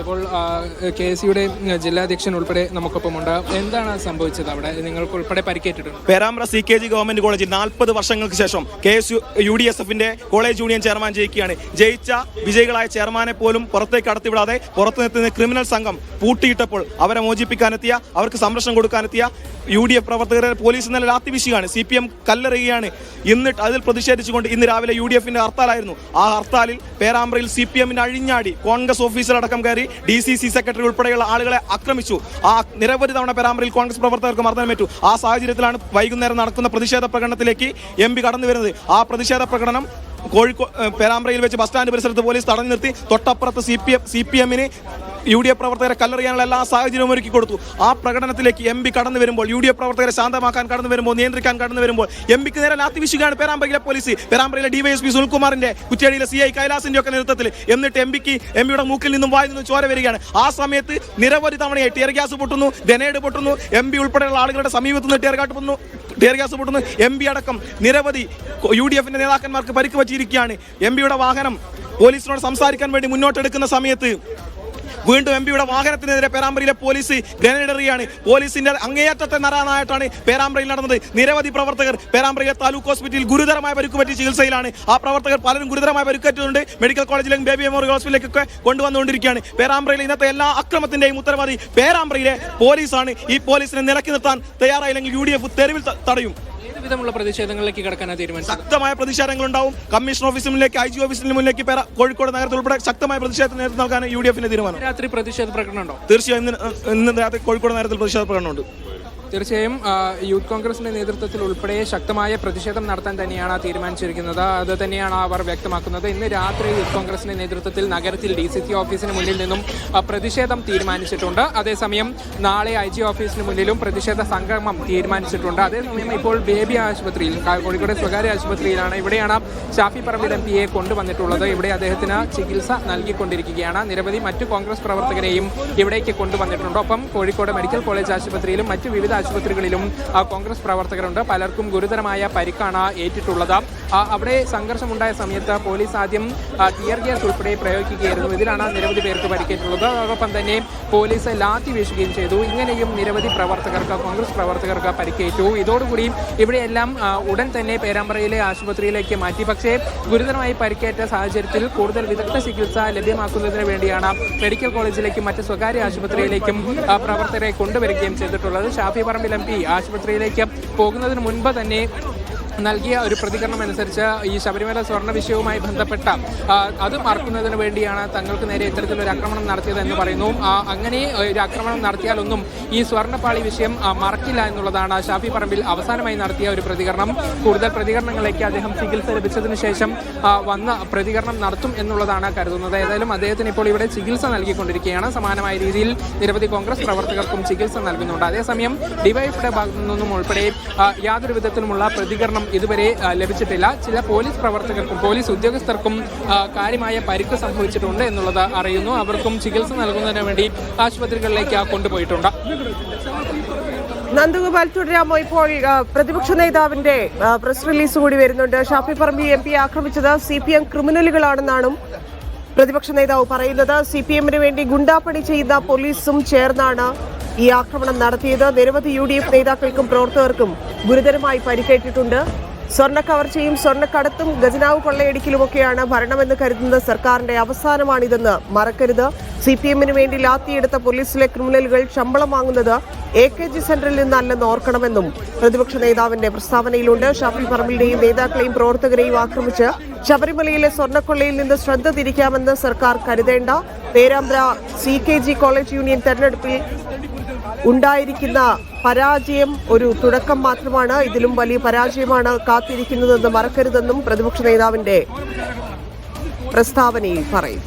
ഇപ്പോൾ K S യുടെ ജില്ലാധ്യക്ഷൻ ഉൾപ്പെടെ നമുക്കൊപ്പമുണ്ട് എന്താണ് സംഭവിച്ചത് അവിടെ? നിങ്ങൾക്ക് ഉൾപ്പെടെ പരിക്കേറ്റിട്ടുണ്ട്? Perambra C K G government കോളേജിൽ നാൽപ്പത് വർഷങ്ങൾക്ക് ശേഷം K S U D S എഫിന്റെ കോളേജ് യൂണിയൻ ചെയർമാൻ ജയിക്കുകയാണ്. ജയിച്ച വിജയികളായ ചെയർമാനെ പോലും പുറത്തേക്ക് കടത്തിവിടാതെ പുറത്തു നിർത്തുന്ന ക്രിമിനൽ സംഘം പൂട്ടിയിട്ടപ്പോൾ അവരെ മോചിപ്പിക്കാനെത്തിയ അവർക്ക് സംരക്ഷണം കൊടുക്കാനെത്തിയ യു ഡി എഫ് പ്രവർത്തകരെ പോലീസ് ഇന്നലെ ലാത്തിവിശിയാണ് സി പി എം കല്ലെറിയുകയാണ്. എന്നിട്ട് അതിൽ പ്രതിഷേധിച്ചുകൊണ്ട് ഇന്ന് രാവിലെ യു ഡി എഫിന്റെ ഹർത്താലായിരുന്നു. ആ ഹർത്താലിൽ പേരാമ്പ്രയിൽ സി പി എമ്മിന്റെ അഴിഞ്ഞാടി കോൺഗ്രസ് ഓഫീസിലടക്കം കയറി ഡി സി സി സെക്രട്ടറി ഉൾപ്പെടെയുള്ള ആളുകളെ ആക്രമിച്ചു. ആ നിരവധി തവണ പെരാമ്പറിൽ കോൺഗ്രസ് പ്രവർത്തകർക്ക് മർദ്ദനമേറ്റു. ആ സാഹചര്യത്തിലാണ് വൈകുന്നേരം നടക്കുന്ന പ്രതിഷേധ പ്രകടനത്തിലേക്ക് എം പി കടന്നു വരുന്നത്. ആ പ്രതിഷേധ പ്രകടനം കോഴിക്കോട് പേരാമ്പ്രയിൽ വെച്ച് ബസ് സ്റ്റാൻഡ് പരിസരത്ത് പോലീസ് തടഞ്ഞു നിർത്തി. തൊട്ടപ്പുറത്ത് C P M C P എമ്മിന് യു ഡി എഫ് പ്രവർത്തകരെ കല്ലെറിയാനുള്ള എല്ലാ സാഹചര്യവും ഒരുക്കി കൊടുത്തു. ആ പ്രകടനത്തിലേക്ക് എം പി കടന്നു വരുമ്പോൾ യു ഡി എഫ് പ്രവർത്തകരെ ശാന്തമാക്കാൻ കടന്നു വരുമ്പോൾ നിയന്ത്രിക്കാൻ കടന്നു വരുമ്പോൾ എം പിക്ക് നേരെ ലാത്തി വീശുകയാണ് പേരാമ്പ്രയിലെ പോലീസ്. പേരാമ്പ്രയിലെ ഡിവൈഎസ്പി സുനിൽകുമാറിന്റെ കുറ്റിയടിയിലെ സി ഐ കൈലാസിന്റെ ഒക്കെ നേതൃത്വത്തിൽ എന്നിട്ട് എം പിക്ക് എം പിയുടെ മൂക്കിൽ നിന്നും വായിൽ നിന്നും ചോര വരികയാണ്. ആ സമയത്ത് നിരവധി തവണയെ ടിയർ ഗ്യാസ് പൊട്ടുന്നു ഗ്രനേഡ് പൊട്ടുന്നു എം പി ഉൾപ്പെടെയുള്ള ആളുകളുടെ സമീപത്ത് നിന്ന് ടിയർ കാട്ട് പൊട്ടുന്നു ടിയർ ഗ്യാസ് പൊട്ടുന്നു. എം പി അടക്കം നിരവധി യു ഡി എഫിന്റെ നേതാക്കന്മാർക്ക് പരിക്ക് വച്ചിരിക്കുകയാണ് എം പിയുടെ വാഹനം പോലീസിനോട് സംസാരിക്കാൻ വേണ്ടി മുന്നോട്ടെടുക്കുന്ന സമയത്ത് വീണ്ടും എം പിയുടെ വാഹനത്തിനെതിരെ പേരാമ്പ്രയിലെ പോലീസ് ഗ്രനേഡ് എറിയാണ്. പോലീസിന്റെ അങ്ങേയറ്റത്തെ നരാനായിട്ടാണ് പേരാമ്പ്രയിൽ നടന്നത്. നിരവധി പ്രവർത്തകർ പേരാമ്പ്രയിലെ താലൂക്ക് ഹോസ്പിറ്റലിൽ ഗുരുതരമായ പരിക്ക് പറ്റി ചികിത്സയിലാണ്. ആ പ്രവർത്തകർ പലരും ഗുരുതരമായ പരിക്കേറ്റതുണ്ട്. മെഡിക്കൽ കോളേജിലും ബേബി മെമ്മോറിയൽ ഹോസ്പിറ്റലിലേക്കൊക്കെ കൊണ്ടുവന്നുകൊണ്ടിരിക്കുകയാണ്. പേരാമ്പ്രയിൽ ഇന്നത്തെ എല്ലാ അക്രമത്തിന്റെയും ഉത്തരവാദി പേരാമ്പ്രയിലെ പോലീസാണ്. ഈ പോലീസിനെ നിലക്കി നിർത്താൻ തയ്യാറായില്ലെങ്കിൽ യു ഡി എഫ് തെരുവിൽ തടയും. വിധമുള്ള പ്രതിഷേധങ്ങളിലേക്ക് കടക്കാനാണ് തീരുമാനിച്ചത്. ശക്തമായ പ്രതിഷേധങ്ങൾ ഉണ്ടാവും കമ്മീഷൻ ഓഫീസിന് മുന്നിലേക്ക് ഐ ജി ഓഫീസിന് മുന്നിലേക്ക് പേര- കോഴിക്കോട് നഗരത്തിൽ ഉൾപ്പെടെ ശക്തമായ പ്രതിഷേധത്തിന് നേതൃത്വം നൽകാൻ യു ഡി എഫിന്റെ തീരുമാനം. രാത്രി പ്രതിഷേധ പ്രകടനം ഉണ്ടോ തീർച്ചയായും ഇന്ന് ഇന്ന് രാത്രി കോഴിക്കോട് നഗരത്തിൽ പ്രതിഷേധ പ്രകടനമുണ്ട്. തീർച്ചയായും യൂത്ത് കോൺഗ്രസിന്റെ നേതൃത്വത്തിൽ ഉൾപ്പെടെ ശക്തമായ പ്രതിഷേധം നടത്താൻ തന്നെയാണ് തീരുമാനിച്ചിരിക്കുന്നത്. അത് തന്നെയാണ് അവർ വ്യക്തമാക്കുന്നത്. ഇന്ന് രാത്രി യൂത്ത് കോൺഗ്രസിന്റെ നേതൃത്വത്തിൽ നഗരത്തിൽ ഡി സി സി ഓഫീസിന് മുന്നിൽ നിന്നും പ്രതിഷേധം തീരുമാനിച്ചിട്ടുണ്ട്. അതേസമയം നാളെ ഐ ജി ഓഫീസിന് മുന്നിലും പ്രതിഷേധ സംഗമം തീരുമാനിച്ചിട്ടുണ്ട്. അതേസമയം ഇപ്പോൾ ബേബി ആശുപത്രിയിൽ കോഴിക്കോട് സ്വകാര്യ ആശുപത്രിയിലാണ് ഇവിടെയാണ് ഷാഫി പറമ്പിൽ എം പിയെ കൊണ്ടുവന്നിട്ടുള്ളത്. ഇവിടെ അദ്ദേഹത്തിന് ചികിത്സ നൽകിക്കൊണ്ടിരിക്കുകയാണ്. നിരവധി മറ്റു കോൺഗ്രസ് പ്രവർത്തകരെയും ഇവിടേക്ക് കൊണ്ടുവന്നിട്ടുണ്ട്. ഒപ്പം കോഴിക്കോട് മെഡിക്കൽ കോളേജ് ആശുപത്രിയിലും മറ്റു വിവിധ ആശുപത്രികളിലും കോൺഗ്രസ് പ്രവർത്തകരുണ്ട്. പലർക്കും ഗുരുതരമായ പരിക്കാണ് ഏറ്റിട്ടുള്ളത്. അവിടെ സംഘർഷമുണ്ടായ സമയത്ത് പോലീസ് ആദ്യം ടിയർ ഗ്യാസ് ഉൾപ്പെടെ പ്രയോഗിക്കുകയായിരുന്നു. ഇതിലാണ് നിരവധി പേർക്ക് പരിക്കേറ്റുള്ളത്. അതോടൊപ്പം തന്നെ പോലീസ് ലാത്തി വീശുകയും ചെയ്തു. ഇങ്ങനെയും നിരവധി പ്രവർത്തകർക്ക് കോൺഗ്രസ് പ്രവർത്തകർക്ക് പരിക്കേറ്റു. ഇതോടുകൂടി ഇവിടെയെല്ലാം ഉടൻ തന്നെ പേരാമ്പ്രയിലെ ആശുപത്രിയിലേക്ക് മാറ്റി. പക്ഷേ ഗുരുതരമായി പരിക്കേറ്റ സാഹചര്യത്തിൽ കൂടുതൽ വിദഗ്ധ ചികിത്സ ലഭ്യമാക്കുന്നതിന് വേണ്ടിയാണ് മെഡിക്കൽ കോളേജിലേക്കും മറ്റ് സ്വകാര്യ ആശുപത്രിയിലേക്കും പ്രവർത്തകരെ കൊണ്ടുവരികയും ചെയ്തിട്ടുള്ളത്. ഷാഫി പറമ്പിൽ എം പി ആശുപത്രിയിലേക്ക് പോകുന്നതിന് മുൻപ് തന്നെ നൽകിയ ഒരു പ്രതികരണം അനുസരിച്ച് ഈ ശബരിമല സ്വർണ വിഷയവുമായി ബന്ധപ്പെട്ട അത് മറക്കുന്നതിന് വേണ്ടിയാണ് തങ്ങൾക്ക് നേരെ ഇത്തരത്തിലൊരു ആക്രമണം നടത്തിയത് എന്ന് പറയുന്നു. അങ്ങനെ ഒരു ആക്രമണം നടത്തിയാലൊന്നും ഈ സ്വർണപ്പാളി വിഷയം മറക്കില്ല എന്നുള്ളതാണ് ഷാഫി പറമ്പിൽ അവസാനമായി നടത്തിയ ഒരു പ്രതികരണം. കൂടുതൽ പ്രതികരണങ്ങളിലേക്ക് അദ്ദേഹം ചികിത്സ ലഭിച്ചതിന് ശേഷം വന്ന പ്രതികരണം നടത്തും എന്നുള്ളതാണ് കരുതുന്നത്. ഏതായാലും അദ്ദേഹത്തിന് ഇപ്പോൾ ഇവിടെ ചികിത്സ നൽകിക്കൊണ്ടിരിക്കുകയാണ്. സമാനമായ രീതിയിൽ നിരവധി കോൺഗ്രസ് പ്രവർത്തകർക്കും ചികിത്സ നൽകുന്നുണ്ട്. അതേസമയം ഡിവൈഎഫിയുടെ ഭാഗത്തു നിന്നും ഉൾപ്പെടെ യാതൊരു വിധത്തിലുമുള്ള പ്രതികരണം ഇതുവരെ ലഭിച്ചിട്ടില്ല. ചില പോലീസ് പ്രവർത്തകർക്കും പോലീസ് ഉദ്യോഗസ്ഥർക്കും കാര്യമായ പരിക്ക് സംഭവിച്ചിട്ടുണ്ട് എന്നുള്ളത് അറിയുന്നു. അവർക്കും ചികിത്സ നൽകുന്നതിന് വേണ്ടി ആശുപത്രികളിലേക്ക് കൊണ്ടുപോയിട്ടുണ്ട്. നന്ദഗോപാൽ തുടരാമോ? ഇപ്പോൾ പ്രതിപക്ഷ നേതാവിന്റെ പ്രസ് റിലീസ് കൂടി വരുന്നുണ്ട്. ഷാഫി പറമ്പി എം പി ആക്രമിച്ചത് സി പി എം ക്രിമിനലുകളാണെന്നാണ് പ്രതിപക്ഷ നേതാവ് പറയുന്നത്. സി പി എമ്മിന് വേണ്ടി ഗുണ്ടാപ്പണി ചെയ്യുന്ന പോലീസും ചേർന്നാണ് ഈ ആക്രമണം നടത്തിയത് നിരവധി യു ഡി എഫ് നേതാക്കൾക്കും പ്രവർത്തകർക്കും ഗുരുതരമായി പരിക്കേറ്റിട്ടുണ്ട്. സ്വർണ കവർച്ചയും സ്വർണക്കടത്തും ഖജനാവ് കൊള്ളയടിക്കലുമൊക്കെയാണ് ഭരണമെന്ന് കരുതുന്ന സർക്കാരിന്റെ അവസാനമാണിതെന്ന് മറക്കരുത്. സി പി എമ്മിന് വേണ്ടി ലാത്തിയെടുത്ത പോലീസിലെ ക്രിമിനലുകൾ ശമ്പളം വാങ്ങുന്നത് എ കെ ജി സെന്ററിൽ നിന്നല്ലെന്ന് ഓർക്കണമെന്നും പ്രതിപക്ഷ നേതാവിന്റെ പ്രസ്താവനയിലുണ്ട്. ഷാഫി പറമ്പിലിന്റെയും നേതാക്കളെയും പ്രവർത്തകരെയും ആക്രമിച്ച് ശബരിമലയിലെ സ്വർണക്കൊള്ളയിൽ നിന്ന് ശ്രദ്ധ തിരിക്കാമെന്ന് സർക്കാർ കരുതേണ്ട. Perambra C K G college union തെരഞ്ഞെടുപ്പിൽ ഉണ്ടായിരിക്കുന്ന പരാജയം ഒരു തുടക്കം മാത്രമാണ്. ഇതിലും വലിയ പരാജയമാണ് കാത്തിരിക്കുന്നതെന്ന് മറക്കരുതെന്നും പ്രതിപക്ഷ നേതാവിന്റെ പ്രസ്താവനയിൽ പറയും